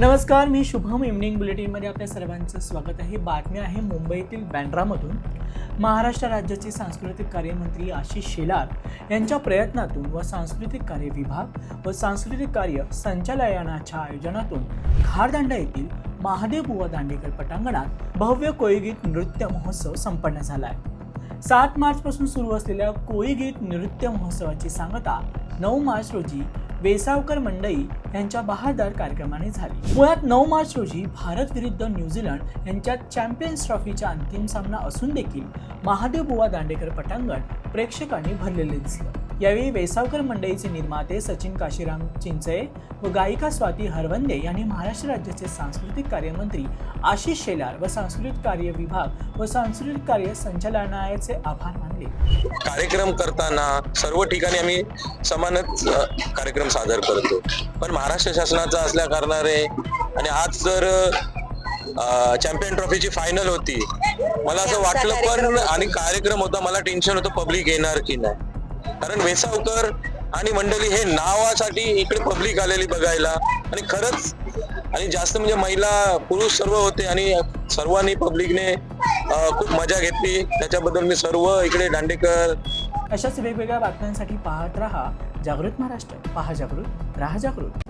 नमस्कार मी शुभम इव्हनिंग बुलेटिनमध्ये आपल्या सर्वांचं स्वागत आहे. बातमी आहे मुंबईतील बँड्रामधून महाराष्ट्र राज्याचे सांस्कृतिक कार्यमंत्री आशिष शेलार यांच्या प्रयत्नातून व सांस्कृतिक कार्य विभाग व सांस्कृतिक कार्य संचालनाच्या आयोजनातून खारदांडा येथील महादेव बुवा दांडेकर पटांगणात भव्य कोळीगीत नृत्य महोत्सव संपन्न झाला आहे सात मार्चपासून सुरू असलेल्या कोळीगीत नृत्य महोत्सवाची सांगता नऊ मार्च रोजी वेसावकर मंडई यांच्या बहारदार कार्यक्रमाने झाली. मुळात नऊ मार्च रोजी भारत विरुद्ध न्यूझीलंड यांच्यात चॅम्पियन्स ट्रॉफीचा अंतिम सामना असून देखील महादेव बुवा दांडेकर पटांगण प्रेक्षकांनी भरलेले दिसलं. यावेळी वेसावकर मंडईचे निर्माते सचिन काशीराम चिंचये व गायिका स्वाती हरवंदे यांनी महाराष्ट्र राज्याचे सांस्कृतिक कार्यमंत्री आशिष शेलार व सांस्कृतिक कार्य विभाग व सांस्कृतिक कार्य संचालनालयाचे आभार मानले. कार्यक्रम करताना सर्व ठिकाणी आम्ही समानच कार्यक्रम सादर करतो. पण महाराष्ट्र शासनाचा असल्या कारणाने आणि आज जर चॅम्पियन ट्रॉफीची फायनल होती मला असं वाटलं पण आणि कार्यक्रम होता मला टेन्शन होतं पब्लिक येणार की नाही. कारण वेसावकर आणि मंडळी हे नावासाठी इकडे पब्लिक आलेली बघायला. आणि खरंच आणि जास्त म्हणजे महिला पुरुष सर्व होते आणि सर्वांनी पब्लिकने खूप मजा घेतली. त्याच्याबद्दल मी सर्व इकडे दांडेकर अशाच वेगवेगळ्या बातम्यांसाठी पाहत राहा जागृत महाराष्ट्र. पहा जागृत राहा जागृत.